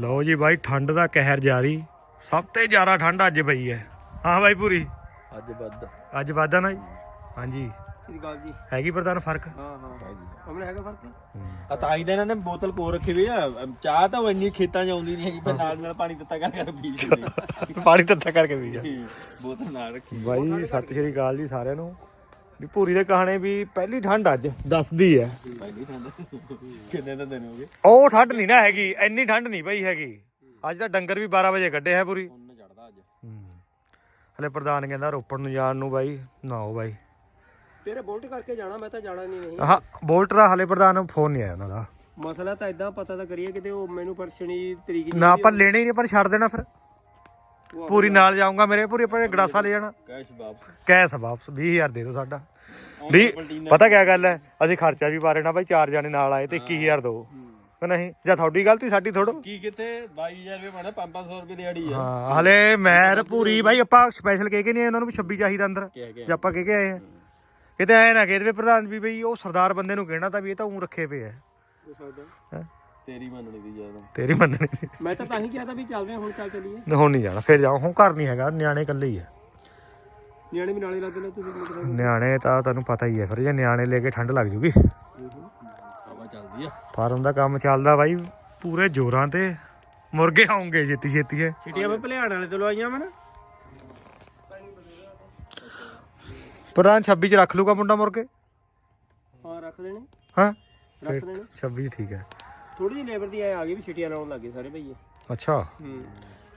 ਲਓ ਜੀ ਬਾਈ ਠੰਡ ਦਾ ਕਹਿਰ ਜਾਰੀ। ਸਭ ਤੋਂ ਜ਼ਿਆਦਾ ਠੰਡ ਅੱਜ ਪਈ ਹੈ। ਹਾਂ ਬਾਈ ਪੂਰੀ? ਅੱਜ ਵੱਧ। ਅੱਜ ਵਾਦਾ ਨਾ ਜੀ? ਹਾਂਜੀ। ਸ੍ਰੀ ਅਕਾਲ ਜੀ। ਹੈਗੀ ਪ੍ਰਧਾਨ ਫ਼ਰਕ? ਹਾਂ ਹਾਂ। ਹਮਲੇ ਹੈਗਾ ਫ਼ਰਕ? ਆ ਤਾਂ ਹੀ ਤਾਂ ਇਹਨਾਂ ਨੇ ਬੋਤਲ ਕੋਲ ਰੱਖੀ ਹੋਈ ਆ। ਚਾਹ ਤਾਂ ਉਹ ਇੰਨੀ ਖੇਤਾਂ 'ਚ ਆਉਂਦੀ ਨਹੀਂ ਹੈਗੀ ਪਰ ਨਾਲ ਨਾਲ ਪਾਣੀ ਦਿੱਤਾ ਕਰ ਕਰ ਪੀ ਜਾਂਦੇ ਪਾਣੀ ਤੱਤਾ ਕਰਕੇ ਪੀ ਜਾ ਬੋਤਲ ਨਾਲ ਰੱਖੀ। ਬਾਈ ਸਤਿ ਸ਼੍ਰੀ ਅਕਾਲ ਜੀ ਸਾਰਿਆਂ ਨੂੰ। ਵੀ ਪੂਰੀ ਦੇ ਕਹਾਣੇ ਵੀ ਪਹਿਲੀ ਠੰਡ ਅੱਜ ਦੱਸਦੀ ਹੈ। ਪਹਿਲੀ ਠੰਡ। ਕਿੰਨੇ ਤਾਂ ਦਿਨ ਹੋ ਗਏ? ਉਹ ਠੰਡ ਨਹੀਂ ਨਾ ਹੈਗੀ ਇੰਨੀ ਠੰਡ ਨਹੀਂ ਪਈ ਹੈਗੀ। ਅੱਜ ਤਾਂ ਡੰਗਰ ਵੀ 12 ਵਜੇ ਕੱਢੇ ਹੈ ਪੂਰੀ। ਹੁਣ ਚੜਦਾ ਅੱਜ। ਹਲੇ ਪ੍ਰਧਾਨ ਕਹਿੰਦਾ ਰੋਪੜ ਨੂੰ ਜਾਣ ਨੂੰ ਬਾਈ ਨਾ ਆਓ ਬਾਈ। ਤੇਰੇ ਬੋਲਟ ਕਰਕੇ ਜਾਣਾ ਮੈਂ ਤਾਂ ਜਾਣਾ ਨਹੀਂ। ਨਹੀਂ ਹਾਂ ਬੋਲਟ ਦਾ ਹਲੇ ਪ੍ਰਧਾਨ ਨੂੰ ਫੋਨ ਨਹੀਂ ਆਇਆ ਉਹਨਾਂ ਦਾ। ਮਸਲਾ ਤਾਂ ਇਦਾਂ ਪਤਾ ਤਾਂ ਕਰੀਏ ਕਿਤੇ ਉਹ ਮੈਨੂੰ ਪਰਛਣੀ ਤਰੀਕ ਨਾ ਆਪਾਂ ਲੈਣੇ ਹੀ ਨਹੀਂ ਪਰ ਛੱਡ ਦੇਣਾ ਫਿਰ। ਪੂਰੀ ਨਾਲ ਜਾਊਂਗਾ ਮੇਰੇ ਪੂਰੀ ਆਪਾਂ ਨੇ ਗੜਾਸਾ ਲੈ ਜਾਣਾ। ਕੈਸ਼ ਵਾਪਸ। ਕੈਸ ਵਾਪਸ 20000 ਦੇ ਦਿਓ ਸਾਡਾ। ਵੀ ਪਤਾ ਕੀ ਗੱਲ ਹੈ? ਅਸੀਂ ਖਰਚਾ ਵੀ ਪਾ ਲੈਣਾ ਬਾਈ ਚਾਰ ਜਾਣੇ ਨਾਲ ਆਏ ਤੇ 21000 ਦੋ। ਨਹੀਂ? ਜਾਂ ਤੁਹਾਡੀ ਗਲਤੀ ਸਾਡੀ ਥੋੜੋ ਕੀ ਕਿਤੇ? 22000 ਰੁਪਏ ਬਣਾ 500 ਰੁਪਏ ਦਿਹਾੜੀ ਆ। ਹਾਂ ਹਲੇ ਮੈਂ ਪੂਰੀ ਬਾਈ ਆਪਾਂ ਸਪੈਸ਼ਲ ਕਹਿ ਕੇ ਨਹੀਂ ਉਹਨਾਂ ਨੂੰ ਵੀ 26 ਚਾਹੀਦਾ ਅੰਦਰ। ਜੇ ਆਪਾਂ ਕਹਿ ਕੇ ਆਏ ਆ। ਕਿਤੇ ਐ ਨਾ ਦੇਵੇ ਪ੍ਰਧਾਨ ਵੀ ਬਈ ਉਹ ਸਰਦਾਰ ਬੰਦੇ ਨੂੰ ਕਹਿਣਾ ਤਾਂ ਵੀ ਇਹ ਤਾਂ ਉਂ ਰੱਖੇ ਪਏ ਆ। ਹੋ ਸਕਦਾ ਹੈਂ? ਤੇਰੀ ਮੰਨਣੀ ਦੀ ਜ਼ਿਆਦਾ। ਤੇਰੀ ਮੰਨਣੀ ਸੀ। ਮੈਂ ਤਾਂ ਤਾਂ ਹੀ ਕਿਹਾ ਤਾਂ ਵੀ ਚੱਲਦੇ ਹਾਂ ਹੁਣ ਚੱਲ ਚੱਲੀਏ। ਹੁਣ ਨਹੀਂ ਜਾਣਾ ਫਿਰ ਜਾਓ। ਹੁਣ ਘਰ ਨਹੀਂ ਹੈਗਾ ਨਿਆਣੇ ਇਕੱਲੇ ਹੀ ਆ। ਨਿਆਣੇ ਵੀ ਨਾਲੇ ਲੱਗਦੇ ਨੇ ਤੁਸੀਂ ਮਤਲਬ ਨਿਆਣੇ ਤਾਂ ਤੁਹਾਨੂੰ ਪਤਾ ਹੀ ਹੈ ਫਿਰ ਜੇ ਨਿਆਣੇ ਲੈ ਕੇ ਠੰਡ ਲੱਗ ਜੂਗੀ। ਹਵਾ ਚੱਲਦੀ ਆ। ਫਾਰਮ ਦਾ ਕੰਮ ਚੱਲਦਾ ਬਾਈ ਪੂਰੇ ਜ਼ੋਰਾਂ ਤੇ। ਮੁਰਗੇ ਆਉਂਗੇ ਛੇਤੀ ਛੇਤੀ। ਹੈ ਛਿਟੀਆਂ ਮੈਂ ਭਲਿਆਣ ਵਾਲੇ ਤੋਂ ਲਵਾਈਆਂ ਮੈਂ ਨਾ। ਪ੍ਰਧਾਨ 26 ਚ ਰੱਖ ਲੂਗਾ ਮੁੰਡਾ ਮੁਰਗੇ? ਹਾਂ ਰੱਖ ਦੇਣੇ। ਹਾਂ। ਰੱਖ ਦੇਣੇ। 26 ਠੀਕ ਹੈ ਥੋੜੀ ਜਿਹੀ ਲੇਬਰ ਦੀ ਐ ਆ ਗਈ ਵੀ ਛਿਟੀਆਂ ਲਾਉਣ ਲੱਗੇ ਸਾਰੇ ਭਈਏ। ਅੱਛਾ। ਹੂੰ।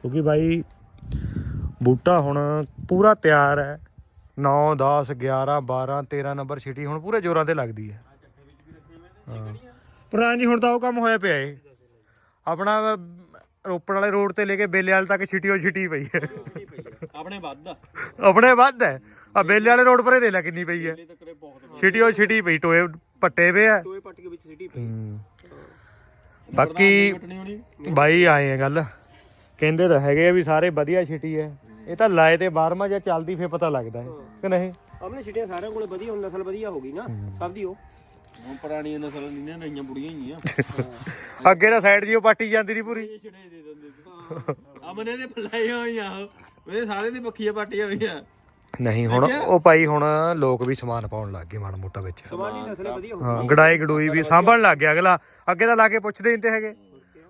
ਕਿਉਂਕਿ ਬਾਈ ਬੂਟਾ ਹੁਣ ਪੂਰਾ ਤਿਆਰ ਹੈ। 9 10 11 12 13 ਨੰਬਰ ਛਿਟੀ ਹੁਣ ਪੂਰੇ ਜ਼ੋਰਾਂ ਤੇ ਲੱਗਦੀ ਹੈ। ਪ੍ਰਧਾਨ ਜੀ ਹੁਣ ਤਾਂ ਉਹ ਕੰਮ ਹੋਇਆ ਪਿਆ ਏ। ਆਪਣਾ ਰੋਪੜ ਵਾਲੇ ਰੋਡ ਤੇ ਲੈ ਕੇ ਬੇਲੇ ਵਾਲੇ ਤੱਕ ਛਿਟੀ ਹੋ ਛਿਟੀ ਪਈ ਹੈ। ਆਪਣੇ ਵੱਧ ਆ। ਆਪਣੇ ਵੱਧ ਹੈ। ਆ ਬੇਲੇ ਵਾਲੇ ਰੋਡ ਪਰੇ ਦੇ ਲੈ ਕਿੰਨੀ ਪਈ ਹੈ। ਛਿਟੀ ਹੋ ਛਿਟੀ ਪਈ ਟੋਏ ਪੱਟੇ ਪਏ ਆ। ਟੋਏ ਪੱਟ ਕੇ ਵਿੱਚ ਛਿਟੀ ਪਈ। ਹੂੰ। ਬਾਕੀ ਬਾਈ ਆਏ ਆ ਗੱਲ। ਕਹਿੰਦੇ ਤਾਂ ਹੈਗੇ ਆ ਵੀ ਸਾਰੇ ਵਧੀਆ ਛਿਟੀ ਹੈ ਇਹ ਤਾਂ ਲਾਏ ਤੇ 12ਵਾਂ ਜਾਂ ਚੱਲਦੀ ਫੇਰ ਪਤਾ ਲੱਗਦਾ ਹੈ ਕਿ ਨਹੀਂ? ਆਪਣੇ ਛਿਟੀਆਂ ਸਾਰਿਆਂ ਕੋਲੇ ਵਧੀਆ ਹੁਣ ਨਸਲ ਵਧੀਆ ਹੋ ਗਈ ਨਾ ਸਭ ਦੀ ਉਹ। ਹੁਣ ਪੁਰਾਣੀਆਂ ਨਸਲ ਨਹੀਂ ਨਾ ਰਹੀਆਂ ਬੁੜੀਆਂ ਹੀ ਆ। ਅੱਗੇ ਤਾਂ ਸਾਈਡ ਜੀ ਉਹ ਪਾਟੀ ਜਾਂਦੀ ਨਹੀਂ ਪੂਰੀ। ਛਿੜੇ ਦੇ ਦਿੰਦੇ। ਅਮਨੇ ਦੇ ਹੋਈਆਂ ਉਹ। ਸਾਰੇ ਦੀ ਪੱਖੀਆਂ ਪਾਟੀਆਂ ਹੋਈਆਂ। ਨਹੀਂ ਹੁਣ ਉਹ ਭਾਈ ਹੁਣ ਲੋਕ ਵੀ ਸਮਾਨ ਪਾਉਣ ਲੱਗ ਗਏ ਮਾੜਾ ਮੋਟਾ ਵਿੱਚ। ਸਮਾਨੀ ਨਸਲ ਵਧੀਆ ਹੋ ਹਾਂ ਗੜਾਈ ਗੜੂਈ ਵੀ ਸਾਂਭਣ ਲੱਗ ਗਿਆ ਅਗਲਾ। ਅੱਗੇ ਤਾਂ ਲਾ ਕੇ ਪੁੱਛਦੇ ਨਹੀਂ ਤੇ ਹੈਗੇ।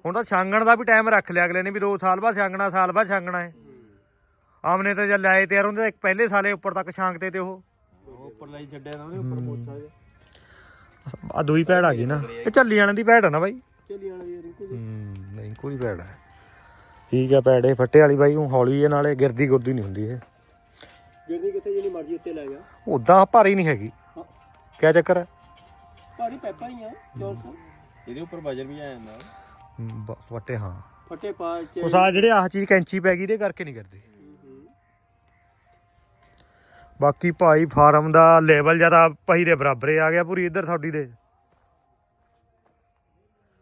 ਹੁਣ ਤਾਂ ਛਾਂਗਣ ਦਾ ਵੀ ਟਾਈਮ ਰੱਖ ਲਿਆ ਅਗਲੇ ਨੇ ਵੀ 2 ਸਾਲ ਬਾਅਦ ਛਾਂਗਣਾ ਸਾਲ ਬਾਅਦ ਛਾਂਗਣਾ ਹੈ ਆਮਨੇ ਤਾਂ ਜਦ ਲਾਏ ਤਾਂ ਇੱਕ ਪਹਿਲੇ ਸਾਲੇ ਉੱਪਰ ਤੱਕ ਛਾਂਗਦੇ ਤੇ ਉਹ। ਉਹ ਉੱਪਰ ਲਾਈ ਛੱਡਿਆ ਨਾ ਉਹਨੇ ਉੱਪਰ ਮੋਚਾ ਜਿਹਾ। ਆ ਦੂਈ ਭੈੜ ਆ ਗਈ ਨਾ। ਇਹ ਚੱਲੀ ਜਾਣ ਦੀ ਭੈੜ ਆ ਨਾ ਬਾਈ? ਚੱਲੀ ਜਾਣ ਦੀ ਰਿੰਕੂ ਦੀ। ਹੂੰ ਨਹੀਂ ਕੋਈ ਭੈੜ ਹੈ ਠੀਕ ਆ ਭੈੜੇ ਫੱਟੇ ਵਾਲੀ ਬਾਈ ਹੁਣ ਹੌਲੀ ਹੈ ਨਾਲੇ ਗਿਰਦੀ ਗੁਰਦੀ ਨਹੀਂ ਹੁੰਦੀ ਇਹ। ਗਿਰਨੀ ਕਿੱਥੇ ਜਿਹੜੀ ਮਰਜ਼ੀ ਉੱਤੇ ਲੈ ਗਿਆ ਉਦਾਂ ਭਾਰੀ ਨਹੀਂ ਹੈਗੀ। ਹਾਂ। ਕਿਆ ਚੱਕਰ ਹੈ? ਭਾਰੀ ਪੈਪਾ ਹੀ ਆ 400 ਇਹਦੇ ਉੱਪਰ ਵਜਨ ਵੀ ਆ ਜਾਂਦਾ ਹਮ, ਬ- ਫੱਟੇ ਹਾਂ। ਫੱਟੇ ਪਾ ਚ ਉਸ ਆ ਜਿਹੜੇ ਆਹ ਚੀਜ਼ ਕੈਂਚੀ ਪੈ ਗਈ ਇਹਦੇ ਕਰਕੇ ਨਹੀਂ ਕਰਦੇ। ਬਾਕੀ ਭਾਈ ਫਾਰਮ ਦਾ ਲੈਵਲ ਜ਼ਿਆਦਾ ਪਹੀ ਦੇ ਬਰਾਬਰ ਹੀ ਆ ਗਿਆ ਪੂਰੀ ਇੱਧਰ ਤੁਹਾਡੀ ਦੇ।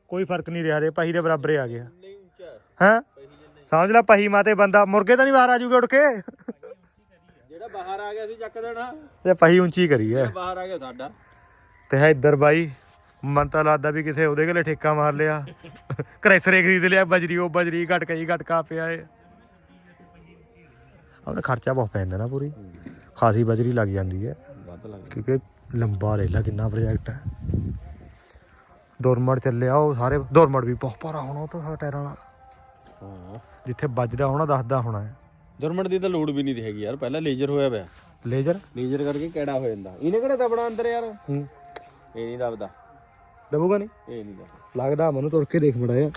ਕੋਈ ਫ਼ਰਕ ਨਹੀਂ ਰਿਹਾ ਰੇ ਪਹੀ ਦੇ ਬਰਾਬਰ ਹੀ ਆ ਗਿਆ। ਨਹੀਂ ਉੱਚਾ। ਹੈਂ? ਸਮਝ ਲੈ ਪਹੀ ਮਾਤੇ ਬੰਦਾ ਮੁਰਗੇ ਤਾਂ ਨਹੀਂ ਬਾਹਰ ਆ ਜੂਗੇ ਉੱਡ ਕੇ? ਬਾਹਰ ਆ ਗਿਆ ਸੀ ਚੱਕ ਦੇਣਾ। ਤੇ ਪਹੀ ਉੱਚੀ ਕਰੀ ਹੈ ਬਾਹਰ ਆ ਗਿਆ ਸਾਡਾ। ਤੇ ਹੈ ਇੱਧਰ ਬਾਈ ਮਨ ਤਾਂ ਲੱਗਦਾ ਵੀ ਕਿਸੇ ਉਹਦੇ ਕੋਲੇ ਠੇਕਾ ਮਾਰ ਲਿਆ। ਕ੍ਰੈਸਰੇ ਖਰੀਦ ਲਿਆ ਬਜਰੀ ਉਹ ਬਜਰੀ ਘਟਕਾ ਹੀ ਘਟਕਾ ਪਿਆ ਏ। ਉਹਦਾ ਖਰਚਾ ਬਹੁਤ ਪੈਂਦਾ ਨਾ ਪੂਰੀ। ਖਾਸੀ ਬਜਰੀ ਲੱਗ ਜਾਂਦੀ ਹੈ ਵੱਧ ਲੱਗ ਕਿਉਂਕਿ ਲੰਬਾ ਲੈ ਲਾ ਕਿੰਨਾ ਪ੍ਰੋਜੈਕਟ ਹੈ ਡੋਰਮੜ ਚੱਲਿਆ ਉਹ ਸਾਰੇ ਡੋਰਮੜ ਵੀ ਬਹੁਤ ਭਾਰਾ ਹੋਣਾ ਉਹ ਤਾਂ ਸਾਰਾ ਟਾਇਰਾਂ ਵਾਲਾ। ਹਾਂ। ਜਿੱਥੇ ਵੱਜਦਾ ਹੋਣਾ ਦੱਸਦਾ ਹੋਣਾ ਹੈ ਦੁਰਮਟ ਦੀ ਤਾਂ ਲੋਡ ਵੀ ਨਹੀਂ ਦੀ ਹੈਗੀ ਯਾਰ ਪਹਿਲਾਂ ਲੇਜ਼ਰ ਹੋਇਆ ਪਿਆ। ਲੇਜ਼ਰ? ਲੇਜ਼ਰ ਕਰਕੇ ਕਿਹੜਾ ਹੋ ਜਾਂਦਾ? ਇਹਨੇ ਕਿਹੜਾ ਦਬਣਾ ਅੰਦਰ ਯਾਰ? ਹੂੰ। ਇਹ ਨਹੀਂ ਦਬਦਾ। ਦਬੂਗਾ ਨਹੀਂ? ਇਹ ਨਹੀਂ ਦਬਦਾ। ਲੱਗਦਾ ਮੈਨੂੰ ਤੁਰ ਕੇ ਦੇਖ ਮੜਾਇਆ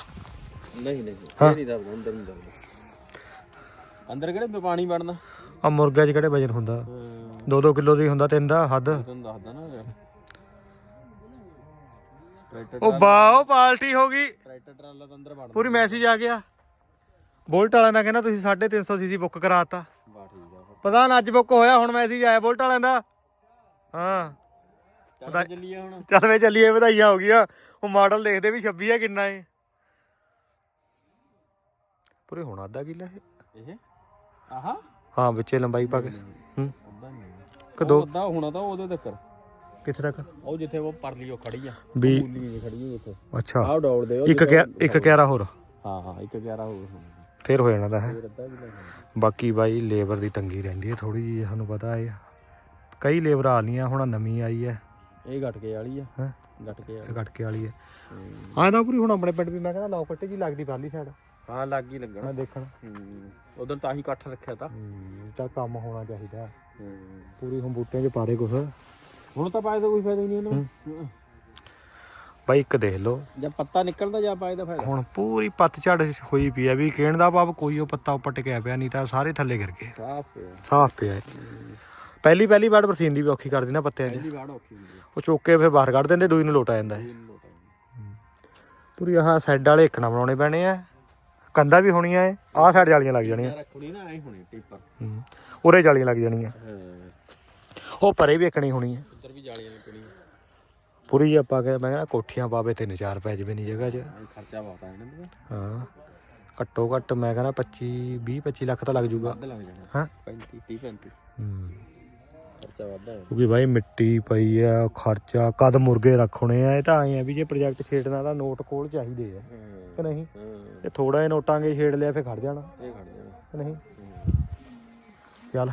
ਨਹੀਂ ਨਹੀਂ ਇਹ ਨਹੀਂ ਦਬਦਾ ਅੰਦਰ ਨਹੀਂ ਦਬਦਾ। ਅੰਦਰ ਕਿਹੜੇ ਪਾਣੀ ਵੜਨਾ? ਆ ਮੁਰਗਾ 'ਚ ਕਿਹੜੇ ਵਜਨ ਹੁੰਦਾ? 2-2 ਕਿਲੋ ਦੀ ਹੁੰਦਾ ਤਿੰਨ ਦਾ ਹੱਦ। ਤੁਹਾਨੂੰ ਦੱਸਦਾ ਨਾ ਉਹ ਬਾਓ ਪਾਲਟੀ ਹੋ ਗਈ। ਟਰੈਕਟਰ ਟਰਾਲਾ ਤਾਂ ਅੰਦਰ ਵੜਦਾ। ਪੂਰੀ ਮੈਸੇਜ ਆ ਗਿਆ। ਬੋਲਟ ਵਾਲਿਆਂ ਦਾ ਕਹਿੰਦਾ ਤੁਸੀਂ 350 ਸੀਸੀ ਬੁੱਕ ਕਰਾਤਾ। ਬਾ ਠੀਕ ਆ ਫਿਰ। ਪ੍ਰਧਾਨ ਅੱਜ ਬੁੱਕ ਹੋਇਆ ਹੁਣ ਮੈਸੇਜ ਆਇਆ ਬੋਲਟ ਵਾਲਿਆਂ ਦਾ। ਹਾਂ। ਚੱਲ ਚੱਲੀਏ ਹੁਣ। ਚੱਲ ਵੇ ਚੱਲੀਏ ਵਧਾਈਆਂ ਹੋ ਗਈਆਂ। ਉਹ ਮਾਡਲ ਦੇਖਦੇ ਵੀ 26 ਆ ਕਿੰਨਾ ਏ। ਪੂਰੇ ਹੁਣ ਅੱਧਾ ਕਿੱਲਾ ਇਹ। ਇਹ? ਆਹਾ? ਹਾਂ ਵਿੱਚੇ ਲੰਬਾਈ ਪਾ ਕੇ। ਹੂੰ। ਅੱਧਾ ਨਹੀਂ ਕਦੋਂ ਹੋਣਾ ਤਾਂ ਉਹਦੇ ਤੱਕ ਕਿੱਥੇ ਤੱਕ? ਉਹ ਜਿੱਥੇ ਉਹ ਪਰਲੀ ਉਹ ਖੜੀ ਆ। ਵੀ ਪੂਲੀ ਨਹੀਂ ਖੜੀ ਹੈ ਜਿੱਥੇ। ਅੱਛਾ। ਆਹ ਡੌੜ ਦੇ ਉਹ ਇੱਕ ਕਿਆ ਇੱਕ ਕਿਆਰਾ ਹੋਰ। ਹਾਂ ਹਾਂ ਇੱਕ 11 ਹੋ ਗਏ ਫੇਰ ਹੋ ਜਾਣਾ ਤਾਂ ਹੈ। ਬਾਕੀ ਬਾਈ ਲੇਬਰ ਦੀ ਤੰਗੀ ਰਹਿੰਦੀ ਹੈ ਥੋੜੀ ਜਿਹੀ ਸਾਨੂੰ ਪਤਾ ਹੈ ਕਈ ਲੇਬਰ ਆ ਲੀਆਂ ਹੁਣ ਨਵੀਂ ਆਈ ਹੈ। ਇਹ ਘਟ ਕੇ ਵਾਲੀ ਆ। ਹੈਂ? ਘਟ ਕੇ ਵਾਲੀ ਘਟਕੇ ਵਾਲੀ ਹੈ। ਆਹ ਨਾ ਪੂਰੀ ਹੁਣ ਆਪਣੇ ਪਿੰਡ ਵੀ ਮੈਂ ਕਹਿੰਦਾ ਲੌ ਕੱਟੇ ਜੀ ਲੱਗਦੀ ਪਰਲੀ ਸਾਈਡ ਹਾਂ ਲੱਗ ਹੀ ਲੱਗਣਾ। ਮੈਂ ਦੇਖਣ। ਉਦੋਂ ਤਾਂ ਹੀ ਇਕੱਠ ਰੱਖਿਆ ਤਾਂ। ਹੂੰ ਤਾਂ ਕੰਮ ਹੋਣਾ ਚਾਹੀਦਾ। ਹੂੰ। ਪੂਰੀ ਹੁਣ ਬੂਟਿਆਂ 'ਚ ਪਾ ਦੇ ਕੁਛ। ਹੁਣ ਤਾਂ ਪਾਏ ਕੋਈ ਫਾਇਦਾ ਹੀ ਨਹੀਂ ਉਹਨੂੰ। ਬਾਈ ਇੱਕ ਦੇਖ ਲਓ। ਜਦ ਪੱਤਾ ਨਿਕਲਦਾ ਜਾਂ ਪਾਏ ਦਾ ਫਾਇਦਾ? ਹੁਣ ਪੂਰੀ ਪੱਤਝੜ ਹੋਈ ਪਈ ਹੈ ਵੀ ਕਹਿਣ ਦਾ ਭਾਵ ਕੋਈ ਉਹ ਪੱਤਾ ਉੱਪਰ ਟਿਕਿਆ ਪਿਆ ਨਹੀਂ ਤਾਂ ਸਾਰੇ ਥੱਲੇ ਗਿਰ ਗਏ। ਸਾਫ਼ ਪਿਆ। ਸਾਫ਼ ਪਿਆ। ਪਹਿਲੀ ਪਹਿਲੀ ਵਾਰ ਬਰਸੀਨ ਦੀ ਵੀ ਔਖੀ ਕਰ ਦਿੰਦਾ ਪੱਤਿਆਂ 'ਚ ਪਹਿਲੀ ਵਾਰ ਔਖੀ ਹੁੰਦੀ ਉਹ ਚੁੱਕ ਕੇ ਫਿਰ ਬਾਹਰ ਕੱਢ ਦਿੰਦੇ ਦੂਈ ਨੂੰ ਲੋਟ ਆ ਜਾਂਦਾ। ਹੈ। ਪੂਰੀ ਆਹ ਸਾਈਡ ਵਾਲੇ ਇੱਕ ਨਾ ਬਣਾਉਣੇ ਪੈਣੇ ਆ। ਕੰਧਾਂ ਵੀ ਹੋਣੀਆਂ ਐ ਆਹ ਸਾਈਡ ਜਾਲੀਆਂ ਲੱਗ ਜਾਣੀਆਂ। ਰੱਖਣੀ ਨਾ ਐ ਹੋਣੀ ਟਿੱਪਰ। ਉਰੇ ਜਾਲੀਆਂ ਲੱਗ ਜਾਣੀਆਂ। ਉਹ ਪਰੇ ਵੀ ਇੱਕਣੀ ਹੋਣੀ ਹੈ ਉੱਧਰ ਵੀ ਜਾਲੀਆਂ ਲੱਗਣੀਆਂ ਪੂਰੀ ਆਪਾਂ ਕਹੇ ਮੈਂ ਕਹਿੰਦਾ ਕੋਠੀਆਂ ਪਾਵੇ ਤਿੰਨ ਚਾਰ ਪੈ ਜਵੇ ਨਹੀਂ ਜਗ੍ਹਾ 'ਚ। ਖਰਚਾ ਬਹੁਤ ਆ ਇਹਨਾਂ ਦਾ। ਹਾਂ। ਘੱਟੋ ਘੱਟ ਮੈਂ ਕਹਿੰਦਾ 25 20 25 ਲੱਖ ਤਾਂ ਲੱਗ ਜੂਗਾ ਵੱਧ ਲੱਗ ਜਾਣਾ। ਹਾਂ। 35 30 35 ਹੂੰ। ਖਰਚਾ ਵੱਧ ਹੈ ਕਿਉਂਕਿ ਭਾਈ ਮਿੱਟੀ ਪਈ ਆ ਖਰਚਾ ਕਦ ਮੁਰਗੇ ਰੱਖਣੇ ਆ ਇਹ ਤਾਂ ਆਏ ਆ ਵੀ ਜੇ ਪ੍ਰੋਜੈਕਟ ਛੇੜਨਾ ਤਾਂ ਨੋਟ ਕੋਲ ਚਾਹੀਦੇ ਆ। ਕਿ ਨਹੀਂ? ਇਹ ਥੋੜਾ ਜਿਹਾ ਨੋਟਾਂਗੇ ਛੇੜ ਲਿਆ ਫੇ ਖੜ ਜਾਣਾ। ਇਹ ਖੜ ਜਾਣਾ। ਕਿ ਨਹੀਂ? ਚੱਲ।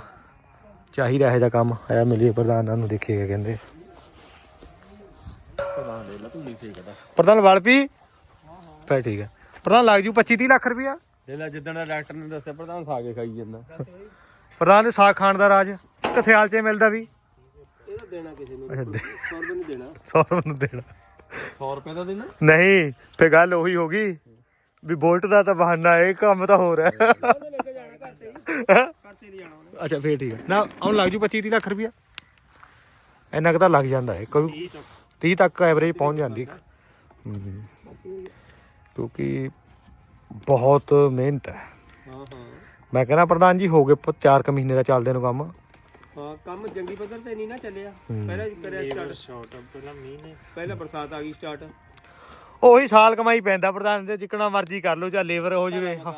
ਚਾਹੀਦਾ ਇਹ ਕੰਮ ਆਇਆ ਮਿਲੀਏ ਪ੍ਰਧਾਨਾਂ ਨੂੰ ਦੇਖੀਏ ਕਹਿੰਦੇ। ਪ੍ਰਧਾਨ ਦੇ ਲਾ ਤੂੰ ਨਹੀਂ ਸੇਕਦਾ ਪ੍ਰਧਾਨ ਵਾਲਪੀ? ਫੇ ਠੀਕ ਹੈ ਪ੍ਰਧਾਨ ਲੱਗ ਜੂ 25 30 ਲੱਖ ਰੁਪਇਆ। ਦੇ ਲੈ ਜਿੱਦਣ ਦਾ ਡਾਕਟਰ ਨੇ ਦੱਸਿਆ ਪ੍ਰਧਾਨ ਸਾਗੇ ਖਾਈ ਜਾਂਦਾ। ਪ੍ਰਧਾਨ ਨੇ ਸਾਗ ਖਾਣ ਦਾ ਰਾਜ ਇੱਕ ਸਿਆਲ 'ਚ ਮਿਲਦਾ ਵੀ। ਇਹ ਤਾਂ ਦੇਣਾ ਕਿਸੇ ਨੂੰ। ਅੱਛਾ, ਦੇ- 100 ਰੁਪਏ ਨਹੀਂ ਦੇਣਾ। 100 ਰੁਪਏ ਨੂੰ ਦੇਣਾ। 100 ਰੁਪਏ ਦਾ ਦੇਣਾ? ਨਹੀਂ ਫੇ ਗੱਲ ਉਹੀ ਹੋ ਗਈ ਵੀ ਬੋਲਟ ਦਾ ਤਾਂ ਬਹਾਨਾ ਹੈ ਕੰਮ ਤਾਂ ਹੋ ਰਿਹਾ। ਕੇ ਅੱਛਾ ਫੇਰ ਠੀਕ ਹੈ ਨਾ ਹੁਣ ਲੱਗ ਜੂ 25 30 ਲੱਖ ਰੁਪਇਆ। ਇੰਨਾ ਕੁ ਤਾਂ ਲੱਗ ਜਾਂਦਾ ਹੈ ਕੋਈ 30 ਤੱਕ ਐਵਰੇਜ ਪਹੁੰਚ ਜਾਂਦੀ। ਕਿਉਂਕਿ ਬਹੁਤ ਮਿਹਨਤ ਹੈ। ਹਾਂ ਹਾਂ। ਮੈਂ ਕਹਿੰਦਾ ਪ੍ਰਧਾਨ ਜੀ ਹੋ ਗਏ 4 ਕੁ ਮਹੀਨੇ ਦਾ ਚੱਲਦੇ ਨੂੰ ਕੰਮ। ਹਾਂ ਕੰਮ ਜੰਗੀ ਪੱਧਰ ਤੇ ਨਹੀਂ ਨਾ ਚੱਲਿਆ। ਪਹਿਲਾਂ ਕਰਿਆ ਸਟਾਰਟ ਸ਼ਾਰਟ ਪਹਿਲਾਂ ਮੀਂਹ ਨੇ। ਪਹਿਲਾਂ ਬਰਸਾਤ ਆ ਗਈ ਸਟਾਰਟ ਉਹੀ ਸਾਲ ਕਮਾਈ ਪੈਂਦਾ ਪ੍ਰਧਾਨ ਤੇ ਜਿੱਕਣਾ ਮਰਜ਼ੀ ਕਰ ਲਓ ਜਾਂ ਲੇਬਰ ਹੋ ਜਵੇ ਹਾਂ।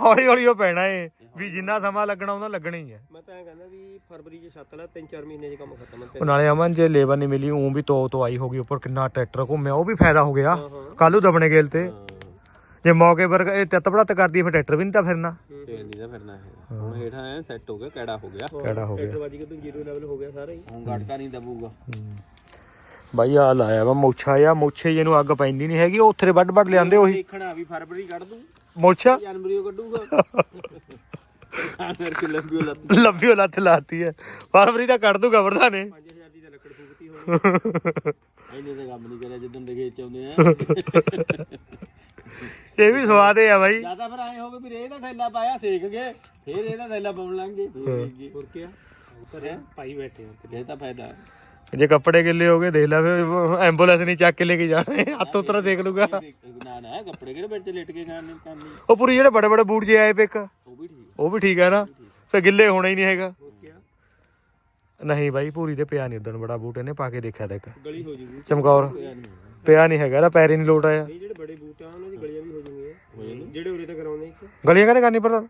ਹੌਲੀ ਹੌਲੀ ਉਹ ਪੈਣਾ ਏ ਵੀ ਜਿੰਨਾ ਸਮਾਂ ਲੱਗਣਾ ਉਹਨਾਂ ਲੱਗਣਾ ਹੀ ਹੈ। ਮੈਂ ਤਾਂ ਇਹ ਕਹਿੰਦਾ ਵੀ ਫਰਵਰੀ ਚ ਛੱਤ ਲਾ 3-4 ਮਹੀਨੇ ਚ ਕੰਮ ਖਤਮ ਹੈ ਉਹ ਨਾਲੇ ਅਮਨ ਜੇ ਲੇਬਰ ਨਹੀਂ ਮਿਲੀ ਉਹ ਵੀ ਤੋ ਤੋਂ ਆਈ ਹੋਗੀ ਉੱਪਰ ਕਿੰਨਾ ਟਰੈਕਟਰ ਘੁੰਮਿਆ ਉਹ ਵੀ ਫਾਇਦਾ ਹੋ ਗਿਆ। ਕੱਲੂ ਦਬਣੇ ਗੇਲ ਤੇ। ਜੇ ਮੌਕੇ ਪਰ ਇਹ ਤੱਤ ਬੜਤ ਕਰਦੀ ਫਿਰ ਟਰੈਕਟਰ ਵੀ ਨਹੀਂ ਤਾਂ ਫਿਰਨਾ। ਤੇ ਨਹੀਂ ਦਾ ਫਿਰਨਾ ਹੈ। ਹੁਣ ਹੇਠਾਂ ਐ ਸੈੱਟ ਹੋ ਗਿਆ ਕਿਹੜਾ ਹੋ ਗਿਆ। ਕਿਹੜਾ ਹੋ ਗਿਆ। ਵੱਜ ਕੇ ਤੂੰ ਜ਼ੀਰੋ ਲੈਵਲ ਹੋ ਗਿਆ ਸਾਰਾ ਹੀ। ਹੁਣ ਗਟਕਾ ਨਹੀਂ ਦਬੂਗਾ। ਬਾਈ ਆ ਲਾਇਆ ਵਾ ਮੋਛਾ ਆ ਮੋਛੇ ਜਿਹਨੂੰ ਅੱਗ ਪੈਂਦੀ ਨਹੀਂ ਹੈਗੀ ਉਹ ਉੱਥੇ ਦੇ ਵੱਡ ਵੱਡ ਲਿਆਂਦੇ ਉਹੀ। ਦੇਖਣਾ ਵੀ ਫਰਵਰੀ ਕੱਢ ਦੂੰ। ਮੋਛਾ? ਜਨਵਰੀ ਉਹ ਕੱਢੂਗਾ। ਕਰਕੇ ਲੰਬੀ ਲੱਤ ਲੰਬੀ ਲੱਤ ਲਾਤੀ ਹੈ। ਫਰਵਰੀ ਤਾਂ ਕੱਢ ਦੂਗਾ ਪ੍ਰਧਾਨ ਨੇ। 5000 ਦੀ ਤਾਂ ਲੱਕੜ ਫੂਕਤੀ ਹੁਣ। ਇਹਨੇ ਤਾਂ ਕੰਮ ਨਹੀਂ ਕਰਿਆ ਜਿੱਦਣ ਦੇ ਖੇਤ ਚ ਆਉਂਦੇ ਆ। ਇਹ ਵੀ ਸਵਾਦ ਹੈ ਆ ਬਾਈ। ਜ਼ਿਆਦਾ ਫਿਰ ਆਏ ਹੋਵੇ ਵੀ ਰੇ ਦਾ ਥੈਲਾ ਪਾਇਆ ਸੇਕ ਗਏ ਫੇਰ ਇਹਦਾ ਥੈਲਾ ਪਾਉਣ ਲਾਂਗੇ ਹੋਰ ਕੀ ਕਰਿਆ ਪਾਈ ਬੈਠੇ ਇਹ ਤਾਂ ਫਾਇਦਾ। ਜੇ ਕੱਪੜੇ ਗਿੱਲੇ ਹੋ ਗਏ ਦੇਖ ਲੈ ਫਿਰ ਐਂਬੂਲੈਂਸ ਨਹੀਂ ਚੱਕ ਕੇ ਲੈ ਕੇ ਜਾਣਾ ਹੱਥ ਉਤਰਾ ਦੇਖ ਲੂਗਾ। ਨਾ ਨਾ ਕੱਪੜੇ ਕਿਹੜੇ ਵਿੱਚ ਲਿਟ ਕੇ ਕਰਨੇ ਕਰਨੀ ਉਹ ਪੂਰੀ ਜਿਹੜੇ ਬੜੇ ਬੜੇ ਬੂਟ ਜੇ ਆਏ ਪਿਕ। ਉਹ ਵੀ ਠੀਕ ਉਹ ਵੀ ਠੀਕ ਹੈ ਨਾ। ਫਿਰ ਗਿੱਲੇ ਹੋਣਾ ਹੀ ਨਹੀਂ ਹੈਗਾ। ਨਹੀਂ ਬਾਈ ਪੂਰੀ ਦੇ ਪਿਆ ਨਹੀਂ ਉਦੋਂ ਬੜਾ ਬੂਟ ਇਹਨੇ ਪਾ ਕੇ ਦੇਖਿਆ ਤਾਂ ਇੱਕ। ਗਲੀ ਹੋ ਜੂਗੀ। ਚਮਕੌਰ। ਪਿਆ ਨਹੀਂ ਹੈਗਾ। ਨਾ ਪੈਰ ਹੀ ਨਹੀਂ ਲੋਟ ਆਇਆ। ਜਿਹੜੇ ਬੜੇ ਬੂਟ ਆ ਉਹਨਾਂ ਦੀ ਗਲੀਆਂ ਵੀ ਹੋ ਜੂਗੀਆਂ। ਜਿਹੜੇ ਉਰੇ ਤੇ ਕਰਾਉਂਦੇ ਇੱਕ। ਗਲੀਆਂ ਕਹਿੰਦੇ ਕਰਨੀ ਪਰ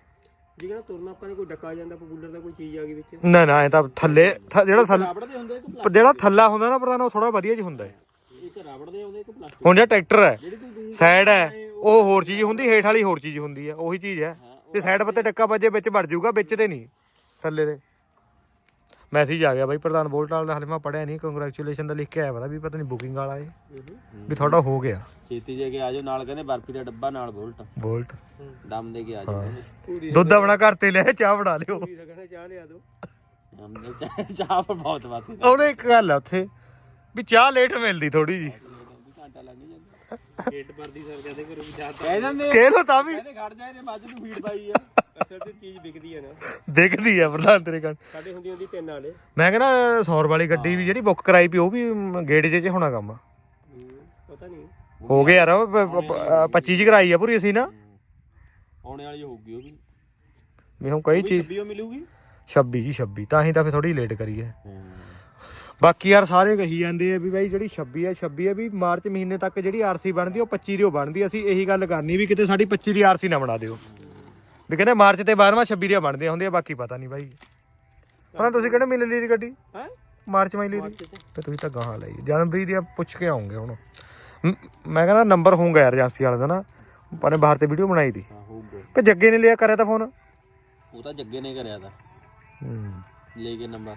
ਜਿਹੜਾ ਤੁਰਨਾ ਆਪਾਂ ਨੇ ਕੋਈ ਡੱਕਾ ਜਾਂਦਾ ਪਪੂਲਰ ਦਾ ਕੋਈ ਚੀਜ਼ ਆ ਗਈ ਵਿੱਚ। ਨਾ ਨਾ ਇਹ ਤਾਂ ਥੱਲੇ ਥ- ਜਿਹੜਾ ਥੱਲੇ ਰਾਬੜ ਦੇ ਹੁੰਦੇ ਇੱਕ ਪਰ ਜਿਹੜਾ ਥੱਲਾ ਹੁੰਦਾ ਨਾ ਪ੍ਰਧਾਨ ਉਹ ਥੋੜਾ ਵਧੀਆ ਜਿਹਾ ਹੁੰਦਾ ਹੈ। ਇੱਕ ਰਾਬੜ ਦੇ ਹੁੰਦੇ ਇੱਕ ਪਲਾਸਟਿਕ? ਹੁਣ ਜਿਹੜਾ ਟਰੈਕਟਰ ਹੈ ਜਿਹੜੀ ਤੂੰ ਦੂਰ ਸਾਈਡ ਹੈ ਉਹ ਹੋਰ ਚੀਜ਼ ਹੁੰਦੀ ਹੇਠ ਵਾਲੀ ਹੋਰ ਚੀਜ਼ ਹੁੰਦੀ ਹੈ ਉਹੀ ਚੀਜ਼ ਹੈ। ਤੇ ਸਾਈਡ ਪੱਤੇ ਟੱਕਾ ਵੱਜੇ ਵਿੱਚ ਵੜ ਜਾਊਗਾ ਵਿੱਚ ਤੇ ਨਹੀਂ ਥੱਲੇ ਦੇ ਮੈਸੇਜ ਆ ਗਿਆ ਬਾਈ ਪ੍ਰਧਾਨ ਬੋਲਟ ਵਾਲਾ ਦਾ ਹਲੇ ਮੈਂ ਪੜਿਆ ਨਹੀਂ ਕੰਗ੍ਰੈਚੁਲੇਸ਼ਨ ਦਾ ਲਿਖ ਕੇ ਆਇਆ ਪਤਾ ਵੀ ਪਤਾ ਨਹੀਂ ਬੁਕਿੰਗ ਵਾਲਾ ਏ ਵੀ ਤੁਹਾਡਾ ਹੋ ਗਿਆ। ਛੇਤੀ ਜੇ ਕੇ ਆਜੋ ਨਾਲ ਕਹਿੰਦੇ ਬਰਫੀ ਦਾ ਡੱਬਾ ਨਾਲ ਬੋਲਟ। ਬੋਲਟ। ਦਮ ਦੇ ਕੇ ਆ ਜਾਓ ਪੂਰੀ ਦੁੱਧ ਆਪਣਾ ਘਰ ਤੇ ਲਿਆ ਚਾਹ ਬਣਾ ਲਿਓ। ਕਹਿੰਦੇ ਚਾਹ ਲਿਆ ਦੋ ਹਮਨੇ ਚਾਹ ਚਾਹ ਪਰ ਬਹੁਤ ਬਾਤ ਹੈ ਉਹਨੇ ਇੱਕ ਗੱਲ ਆ ਉੱਥੇ ਵੀ ਚਾਹ ਲੇਟ ਮਿਲਦੀ ਥੋੜੀ ਜੀ ਘੰਟਾ ਲੱਗ ਜਾਂਦਾ ਗੇਟ ਪਰ ਦੀ ਸਰ ਕਹਿੰਦੇ ਕਰੋ ਵਿਚਾਰ ਕਹਿ ਦਿੰਦੇ ਕਹਿ ਲੋ ਤਾਂ ਵੀ। ਕਹਿੰਦੇ ਖੜ ਜਾ ਇਹਨੇ ਮੱਝ ਨੂੰ ਫੀਡ ਪਾਈ ਆ। ਅਸਲ ਤੇ ਚੀਜ਼ ਵਿਕਦੀ ਆ ਨਾ। ਦਿਖਦੀ ਆ ਪ੍ਰਧਾਨ ਤੇਰੇ ਕੰਨ ਸਾਡੇ ਹੁੰਦੀ ਹੁੰਦੀ ਤਿੰਨ ਵਾਲੇ। ਮੈਂ ਕਹਿੰਦਾ 100 ਵਾਲੀ ਗੱਡੀ ਵੀ ਜਿਹੜੀ ਬੁੱਕ ਕਰਾਈ ਪਈ ਉਹ ਵੀ ਗੇੜ ਜੇ ਚ ਹੋਣਾ ਕੰਮ। ਪਤਾ ਨਹੀਂ ਹੋ ਗਿਆ ਯਾਰ 25 ਚ ਕਰਾਈ ਆ ਪੂਰੀ ਅਸੀਂ ਨਾ। ਆਉਣੇ ਵਾਲੀ ਹੋਊਗੀ ਉਹ ਵੀ। ਵੀ ਹੁਣ ਕਈ ਚੀਜ਼ ਵੀਓ ਮਿਲੂਗੀ? 26 ਜੀ 26 ਤਾਂ ਹੀ ਤਾਂ ਫੇ ਥੋੜੀ ਲੇਟ ਕਰੀ ਹੈ। ਬਾਕੀ ਯਾਰ ਸਾਰੇ ਕਹੀ ਜਾਂਦੇ ਆ ਵੀ ਬਾਈ ਜਿਹੜੀ 26 ਹੈ 26 ਹੈ ਵੀ ਮਾਰਚ ਮਹੀਨੇ ਤੱਕ ਜਿਹੜੀ ਆਰਸੀ ਬਣਦੀ ਉਹ 25 ਦੀ ਉਹ ਬਣਦੀ। ਅਸੀਂ ਇਹੀ ਗੱਲ ਕਰਨੀ ਵੀ ਕਿਤੇ ਸਾਡੀ 25 ਦੀ ਆਰਸੀ ਨਾ ਬਣਾ ਦਿਓ। ਵੀ ਕਹਿੰਦੇ ਮਾਰਚ ਤੇ 12ਵਾਂ 26 ਦੀਆਂ ਬਣਦੀਆਂ ਹੁੰਦੀਆਂ ਬਾਕੀ ਪਤਾ ਨਹੀਂ ਬਾਈ। ਪਰ ਤੁਸੀਂ ਕਿਹੜੇ ਮਹੀਨੇ ਲਈ ਦੀ ਗੱਡੀ? ਹੈ? ਮਾਰਚ ਮਹੀਨੇ ਦੀ? ਤੇ। ਤੁਸੀਂ ਤਾਂ ਗਾਹਾਂ ਲਈ। ਜਨਵਰੀ ਦੀ ਪੁੱਛ ਕੇ ਆਉਂਗੇ ਹੁਣ। ਮ- ਮੈਂ ਕਹਿੰਦਾ ਨੰਬਰ ਹੋਊਗਾ ਯਾਰ ਏਜੰਸੀ ਵਾਲੇ ਦਾ ਨਾ। ਪਰ ਬਾਹਰ ਤੇ ਵੀਡੀਓ ਬਣਾਈ ਤੀ। ਹਾਂ ਹੋਊਗਾ। ਕਿ ਜੱਗੇ ਨੇ ਲਿਆ ਕਰਿਆ ਤਾਂ ਫੋਨ? ਉਹ ਤਾਂ ਜੱਗੇ ਨੇ ਕਰਿਆ ਤਾਂ। ਹੂੰ। ਲੈ ਕੇ ਨੰਬਰ।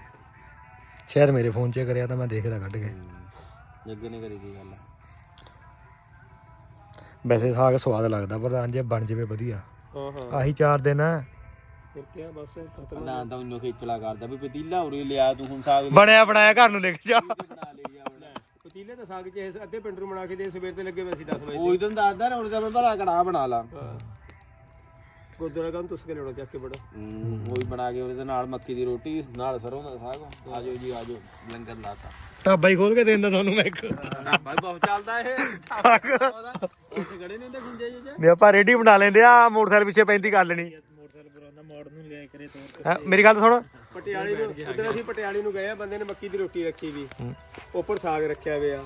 ਸ਼ਾਇਦ ਮੇਰੇ ਫੋਨ 'ਚ ਕਰਿਆ ਤਾਂ ਮੈਂ ਦੇਖਦਾ ਕੱਢ ਕੇ। ਜੱਗੇ ਨੇ ਕਰੀ ਦੀ ਗੱਲ। ਵੈਸੇ ਸਾਗ ਸਵਾਦ ਲੱਗਦਾ ਪ੍ਰਧਾਨ ਜੇ ਬਣ ਜਵੇ ਵਧੀਆ। ਹਾਂ। ਹਾਂ ਆਹੀ ਚਾਰ ਦਿਨ ਆ। ਫਿਰ ਕੀ ਬਸ ਖਤਮ ਨਾ ਤਾਂ ਉਹਨੂੰ ਖੇਚਲਾ ਕਰਦਾ ਵੀ ਪਤੀਲਾ ਉਰੇ ਲਿਆ ਤੂੰ ਹੁਣ ਸਾਗ ਬਣਿਆ ਬਣਾਇਆ ਘਰ ਨੂੰ ਲੈ ਕੇ ਜਾ। ਬਣਾ ਲਈ ਗਿਆ ਹੁਣ ਪਤੀਲੇ ਤਾਂ ਸਾਗ ਚ ਅੱਧੇ ਪਿੰਡ ਨੂੰ ਬਣਾ ਕੇ ਦੇ ਸਵੇਰ ਤੇ ਲੱਗੇ ਵੇ ਸੀ 10 ਵਜੇ ਉਹ ਇਦੋਂ ਦੱਸਦਾ ਨਾ ਹੁਣ ਤਾਂ ਮੈਂ ਭਲਾ ਕੜਾ ਬਣਾ ਲਾ। ਗੁਰਦੁਆਰਾ ਕੰਮ ਤੁਸ ਕੇ ਲੈਣਾ ਚੱਕ ਕੇ ਬੜਾ। ਉਹ ਵੀ ਬਣਾ ਕੇ ਉਹਦੇ ਨਾਲ ਮੱਕੀ ਦੀ ਰੋਟੀ ਨਾਲ ਸਰੋਂ ਦਾ ਸਾਗ। ਆਜੋ ਜੀ ਆਜੋ ਲੰਗਰ ਲਾਤਾ ਢਾਬਾ ਹੀ ਖੋਲ ਕੇ ਦੇ ਦਿੰਦਾ ਤੁਹਾਨੂੰ ਮੈਂ ਇੱਕ। ਭਾਈ ਬਹੁਤ ਚੱਲਦਾ ਇਹ। ਸਾਗ। ਉੱਥੇ ਖੜੇ ਨਹੀਂ ਹੁੰਦੇ ਖੁੰਝੇ ਜਿਹੇ ਨੇ ਆਪਾਂ ਰੈਡੀ ਬਣਾ ਲੈਂਦੇ ਆ ਮੋਟਰਸਾਈਕਲ ਪਿੱਛੇ ਪੈਂਦੀ ਕਰ ਲੈਣੀ ਹੈਂ, ਮੇਰੀ ਗੱਲ ਸੁਣ। ਪਟਿਆਲੇ ਨੂੰ ਉਧਰ ਅਸੀਂ ਪਟਿਆਲੇ ਨੂੰ ਗਏ ਆ ਬੰਦੇ ਨੇ ਮੱਕੀ ਦੀ ਰੋਟੀ ਰੱਖੀ ਵੀ। ਉੱਪਰ ਸਾਗ ਰੱਖਿਆ ਹੋਇਆ।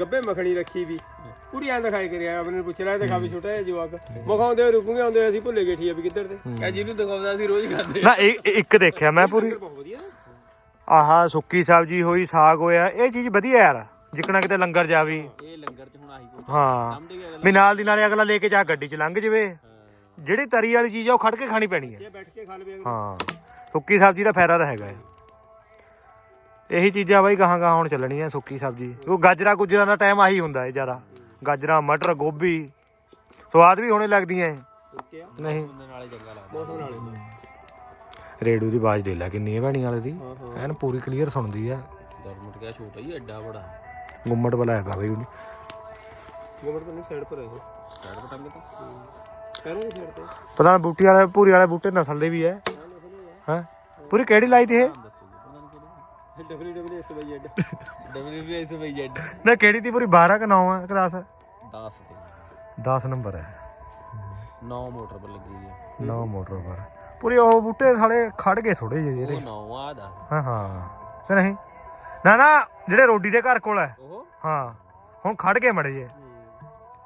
ਗੱਬੇ ਮੱਖਣੀ ਰੱਖੀ ਵੀ। ਪੂਰੀ ਆਂ ਦਿਖਾਈ ਕਰਿਆ ਆਪਣੇ ਨੂੰ ਪੁੱਛ ਲਿਆ ਦਿਖਾ ਵੀ ਛੋਟਾ ਜਿਹਾ ਜਵਾਕ। ਮਖਾਉਂਦੇ ਰੁਕੂਗੇ ਆਉਂਦੇ ਅਸੀਂ ਭੁੱਲੇ ਗਏ ਠੀਕ ਆ ਵੀ ਕਿੱਧਰ ਤੇ ਕਹ ਜਿਹਨੂੰ ਦਿਖਾਉਂਦਾ ਸੀ ਰੋਜ਼ ਖਾਂਦੇ ਨਾ ਇਹ- ਇਹ ਇੱਕ ਦੇਖਿਆ ਮੈਂ ਪੂਰੀ। ਬਹੁਤ ਵਧੀਆ। ਨਾ ਆਹਾ ਸੁੱਕੀ ਸਬਜ਼ੀ ਹੋਈ ਸਾਗ ਹੋਇਆ ਇਹ ਚੀਜ਼ ਵਧੀਆ ਯਾਰ ਜਿੱਕਣਾ ਕਿਤੇ ਲੰਗਰ ਜਾਵੀ। ਇਹ ਲੰਗਰ ਚ ਹੁਣ ਆਹੀ ਕੁਝ ਹਾਂ। ਵੀ ਨਾਲ ਦੀ ਨਾਲੇ ਅਗਲਾ ਲੈ ਕੇ ਜਾ ਗੱਡੀ 'ਚ ਲੰਘ ਜਵੇ। ਜਿਹੜੀ ਤਰੀ ਵਾਲੀ ਚੀਜ਼ ਆ ਉਹ ਖੜ ਕੇ ਖਾਣੀ ਪੈਣੀ ਹੈ ਇਹ ਬੈਠ ਕੇ ਖਾ ਲਵੇ ਹਾਂ ਸੁੱਕੀ ਸਬਜ਼ੀ ਦਾ ਫਾਇਦਾ ਤਾਂ ਹੈਗਾ ਇਹੀ ਚੀਜ਼ਾਂ ਬਾਈ ਗਾਹਾਂ ਗਾਹਾਂ ਹੁਣ ਚੱਲਣੀਆਂ ਸੁੱਕੀ ਸਬਜ਼ੀ। ਉਹ ਗਾਜਰਾ ਗੁਜਰਾਂ ਦਾ ਟਾਈਮ ਆਹੀ ਹੁੰਦਾ ਹੈ ਜ਼ਿਆਦਾ। ਗਾਜਰਾਂ ਮਟਰ ਗੋਭੀ ਸਵਾਦ ਵੀ ਹੋਣੇ ਲੱਗਦੀਆਂ ਨਹੀਂ। ਉਹਦੇ ਨਾਲ ਹੀ ਚੰਗਾ ਲੱਗਦਾ। ਮੌਸਮ ਨਾਲੇ। ਰੇਡੂ ਦੀ ਆਵਾਜ਼ ਦੇ ਲੈ ਕਿੰਨੀ ਹੈ ਭੈਣੀ ਵਾਲੇ ਦੀ। ਐਨ ਪੂਰੀ ਕਲੀਅਰ ਸੁਣਦੀ ਹੈ ਗਰਮਟ ਗਿਆ ਛੋਟਾ ਹੀ ਐਡਾ ਬੜਾ ਗੁੰਮਟ ਵਾਲਾ ਹੈਗਾ ਬਈ ਉਹਦੀ। ਗੋਬਰ ਤਾਂ ਨਹੀਂ ਸਾਈਡ ਪਰ ਹੈ ਇਹ ਸਾਈਡ ਪਟੰਗ ਤਾਂ। ਕਰੇ ਸਾਈਡ ਤੇ। ਪਤਾ ਨਾ ਬੂਟੀ ਵਾਲੇ ਪੂਰੀ ਵਾਲੇ ਬੂਟੇ ਨਸਲ ਦੇ ਵੀ ਹੈ ਹਾਂ? ਪੂਰੀ ਕਿਹੜੀ ਲਾਈ ਤੀ ਇਹ? ਡਬਲਯੂ ਡਬਲਯੂ ਐਸ ਬਾਈ ਐਡ ਡਬਲਯੂ ਵੀ ਐਸ ਬਈ ਜੈਡ ਨਾ ਕਿਹੜੀ ਤੀ ਪੂਰੀ? 12 ਕਿ 9 ਹੈ ਕਿ 10 10 ਤੇ। 10 ਨੰਬਰ ਹੈ 9 ਮੋਟਰ ਪਰ ਲੱਗੀ ਹੈ 9 ਮੋਟਰ ਪਰ। ਪੂਰੀ ਉਹ ਬੂਟੇ ਸਾਲੇ ਖੜ ਗਏ ਥੋੜੇ ਜਿਹੇ ਜਿਹੜੇ। ਉਹ 9 ਆ ਦਾ ਹਾਂ ਹਾਂ। ਕਿ ਨਹੀਂ ਨਾ ਨਾ ਜਿਹੜੇ ਰੋਡੀ ਦੇ ਘਰ ਕੋਲ ਹੈ। ਉਹ? ਹਾਂ ਹੁਣ ਖੜ ਗਏ ਮੜੇ ਜੇ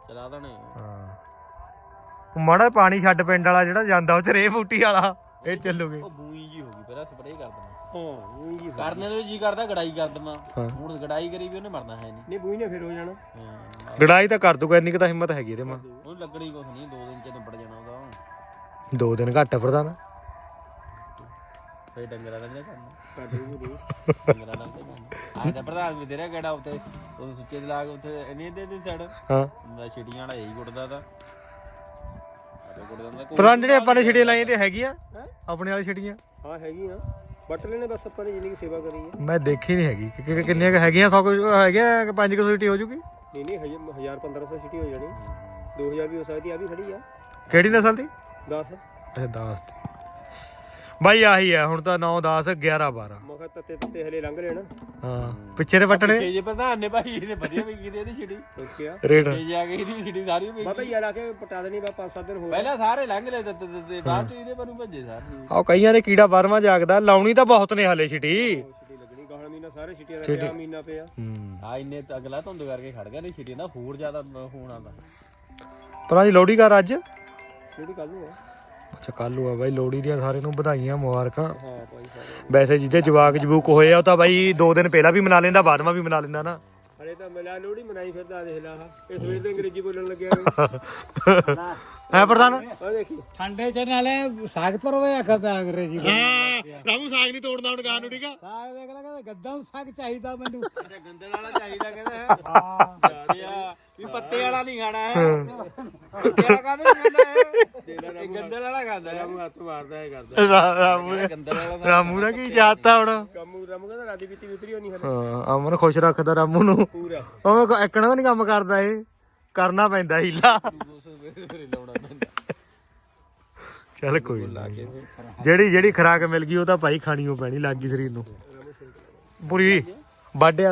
ਚਲਾ ਦਣੇ। ਹਾਂ। ਉਹ ਮਾੜਾ ਪਾਣੀ ਛੱਡ ਪਿੰਡ ਵਾਲਾ ਜਿਹੜਾ ਜਾਂਦਾ ਉਹ ਚ ਰੇ ਬੂਟੀ ਵਾਲਾ ਇਹ ਚੱਲੂਗੇ। ਉਹ ਬੂਈ ਜੀ ਹੋ ਗਈ ਪਹਿਲਾਂ ਸਪਰੇਅ ਕਰ ਦਵਾਂ। ਹਾਂ ਉਹ ਹੀ ਕਰਨੇ ਨੂੰ ਜੀ ਕਰਦਾ ਗੜਾਈ ਕਰ ਦਵਾਂ। ਹੁਣ ਗੜਾਈ ਕਰੀ ਵੀ ਉਹਨੇ ਮਰਨਾ ਹੈ ਨਹੀਂ। ਨਹੀਂ ਬੂਈ ਨੇ ਫਿਰ ਹੋ ਜਾਣਾ। ਹਾਂ। ਗੜਾਈ ਤਾਂ ਕਰ ਦੂਗਾ ਇੰਨੀ ਕੁ ਤਾਂ ਹਿੰਮਤ ਹੈਗੀ ਇਹਦੇ ਮਾਂ। ਉਹਨੂੰ ਲੱਗਣੀ ਕੁਛ ਨਹੀਂ ਦੋ ਦਿਨ ਚ ਨਿਬੜ ਜਾਣਾ ਉਹਦਾ ਦੋ ਦਿਨ ਘੱਟ ਪ੍ਰਧਾਨ। ਫੇਰ ਡੰਗਰਾਂ ਦਾ ਨਹੀਂ ਕਰਨਾ? ਸਾਡੇ ਵੀ ਨਹੀਂ ਡੰਗਰਾਂ ਦਾ ਨਹੀਂ ਕਰਨਾ? ਆਹ ਤਾਂ ਪ੍ਰਧਾਨ ਵੀ ਤੇਰਾ ਕਿਹੜਾ ਉੱਤੇ ਉਹ ਸੁੱਚੇ ਦੇ ਲਾਗ ਉੱਤੇ ਇਹਨੇ ਦੇ ਦੇ ਛੜ ਹਾਂ। ਮੈਂ ਛਿੜੀਆਂ ਵਾਲਾ ਇਹੀ ਗੁੱਟਦਾ ਤਾਂ। ਅਰੇ ਗੁੱਟ ਦਿੰਦਾ ਕੋਈ ਪ੍ਰਧਾਨ ਜਿਹੜੇ ਆਪਾਂ ਨੇ ਛੜੀਆਂ ਲਾਈਆਂ ਤੇ ਹੈਗੀਆਂ ਆਪਣੇ ਵਾਲੀ ਛੜੀਆਂ। ਹਾਂ ਹੈਗੀ ਆ। ਬੱਟ ਲੈਣੇ ਬਸ ਆਪਾਂ ਨੇ ਜਿੰਨੀ ਕੁ ਸੇਵਾ ਕਰੀ ਹੈ ਮੈਂ ਦੇਖੀ ਨਹੀਂ ਹੈਗੀ। ਕਿ- ਕਿੰਨੀਆਂ ਹੈਗੀਆਂ? 100 ਹੈਗੀਆਂ ਕਿ 5 ਕਿਲੋ ਹੋ ਜੂਗੀ? ਨਹੀਂ ਨਹੀਂ ਹਜੇ 1000 1500 ਸਿਟੀ ਹੋ ਜਾਣੀ। 2000 ਵੀ ਹੋ ਸਕਦੀ ਆ ਵੀ ਖੜੀ ਆ। ਕਿਹੜੀ ਨਸਲ ਦੀ? 10 ਅੱਛਾ 10 ਬਾਈ ਆਹੀ ਹੈ ਹੁਣ ਤਾਂ 9 10 11 12 ਮਖਾ ਤੱਤੇ ਤੱਤੇ ਹਲੇ ਲੰਘ ਰਹੇ ਨਾ। ਹਾਂ ਪਿੱਛੇ ਦੇ ਪੱਟਣੇ ਛੇ ਜੇ ਪ੍ਰਧਾਨ ਨੇ ਭਾਈ ਇਹਦੇ ਵਧੀਆ ਵੀ ਕੀਤੀ ਇਹਦੀ ਛਿੜੀ। ਓਕੇ ਆ। ਰੇਟ। ਜੇ ਆ ਗਈ ਇਹਦੀ ਛਿੜੀ ਸਾਰੀ ਵੀ ਬਾਬਾ ਯਾਰ ਆ ਕੇ ਪਟਾ ਦੇਣੀ ਬਾ 5-7 ਦਿਨ ਹੋਰ। ਪਹਿਲਾਂ ਸਾਰੇ ਲੰਘ ਲੈ ਦਿੱਤੇ ਦਿੱਤੇ ਬਾਅਦ ਚ ਇਹਦੇ ਪਰੂ ਭੱਜੇ ਸਾਰੇ। ਆਹ ਕਈਆਂ ਦੇ ਕੀੜਾ ਬਾਰਵਾਂ ਜਾਗਦਾ ਲਾਉਣੀ ਤਾਂ ਬਹੁਤ ਨੇ ਹਲੇ ਛਿਟੀ ਸਿਟੀ ਲੱਗਣੀ ਗਾਹਾਂ ਮਹੀਨਾ ਸਾਰੇ ਸਿਟੀਆਂ ਦਾ ਪਿਆ ਮਹੀਨਾ ਪਿਆ। ਹੂੰ। ਆ ਇੰਨੇ ਅਗਲਾ ਧੁੰਦ ਕਰਕੇ ਖੜ ਗਿਆ ਨਹੀਂ ਛਿੜੀ ਦਾ ਹੋਰ ਜ਼ਿਆਦਾ ਹੋਣ ਆਉਂਦਾ ਪਰਾਂ ਦੀ ਲੋਹੜੀ ਘਰ ਅੱਜ? ਜਿਹੜੀ ਕੱਲ ਨੂੰ ਆ? ਅੱਛਾ ਕੱਲੂ ਆ ਬਾਈ ਲੋਹੜੀ ਦੀਆਂ ਸਾਰੇ ਨੂੰ ਵਧਾਈਆਂ ਮੁਬਾਰਕਾਂ। ਹਾਂ ਭਾਈ ਸਾਰੇ ਵੈਸੇ ਜਿਹਦੇ ਜਵਾਕ ਜਬੂਕ ਹੋਏ ਆ ਉਹ ਤਾਂ ਬਾਈ 2 ਦਿਨ ਪਹਿਲਾਂ ਵੀ ਮਨਾ ਲੈਂਦਾ ਬਾਅਦ ਮਾ ਵੀ ਮਨਾ ਲੈਂਦਾ ਨਾ। ਹਲੇ ਤਾਂ ਮਿਲਾ ਲੋੜੀ ਮਨਾਈ ਫਿਰਦਾ ਦੇਖ ਲਾ ਆਹ। ਇਹ ਸਵੇਰ ਦੇ ਅੰਗਰੇਜ਼ੀ ਬੋਲਣ ਲੱਗਿਆ। ਹੋਇਆ। ਹੈ ਪ੍ਰਧਾਨ? ਠੰਡੇ ਚ ਨਾਲੇ ਸਾਗ ਪਿਆ ਅੰਗਰੇਜ਼ੀ ਵਿੱਚ। ਹਾਂ ਰਾਮੂ ਸਾਗ ਨਹੀਂ ਤੋੜਦਾ ਹੁਣ ਗਾਂ ਨੂੰ ਠੀਕ ਆ? ਸਾਗ ਦੇਖ ਲੈ ਕਹਿੰਦਾ ਗੱਦਾਂ ਨੂੰ ਸਾਗ ਚਾਹੀਦਾ ਮੈਨੂੰ। ਅੱਛਾ ਵਾਲਾ ਚਾਹੀਦਾ ਕਹਿੰਦਾ ਹੈ। ਵੀ ਪੱਤੇ ਵਾਲਾ ਨਹੀਂ ਖਾਣਾ ਹੈ। ਪੱਤੇ ਵਾਲਾ ਕਾਹਦੇ ਨਹੀਂ ਖਾਂਦਾ ਹੈ? ਗੰਦਲ ਵਾਲਾ ਖਾਂਦਾ ਰਾਮੂ ਹੱਥ ਮਾਰਦਾ ਹੈ ਕਰਦਾ। ਰਾਮੂ ਨੇ ਗੰਦਲ ਵਾਲਾ ਤਾਂ ਰਾਮੂ ਨੇ ਕੀ ਚਾਹਤਾ ਹੁਣ? ਕੰਮੂ ਰਾਮੂ ਕਹਿੰਦਾ ਰਾਤੀ ਪੀਤੀ ਉਤਰੀ ਹੋਣੀ ਹਲੇ। ਹਾਂ ਅਮਨ ਖੁਸ਼ ਰੱਖਦਾ ਰਾਮੂ ਨੂੰ। ਪੂਰਾ। ਉਹ ਇੱਕਣਾ ਤਾਂ ਨਹੀਂ ਕੰਮ ਕਰਦਾ ਇਹ। ਕਰਨਾ ਪੈਂਦਾ ਹੀਲਾ। ਚੱਲ ਕੋਈ ਨਾ ਜਿਹੜੀ ਜਿਹੜੀ ਖਰਾਕ ਮਿਲ ਗਈ ਉਹ ਤਾਂ ਭਾਈ ਖਾਣੀ ਓ ਪੈਣੀ ਲੱਗ ਗਈ ਸਰੀਰ ਨੂੰ ਪੂਰੀ ਵਾਢਿਆ।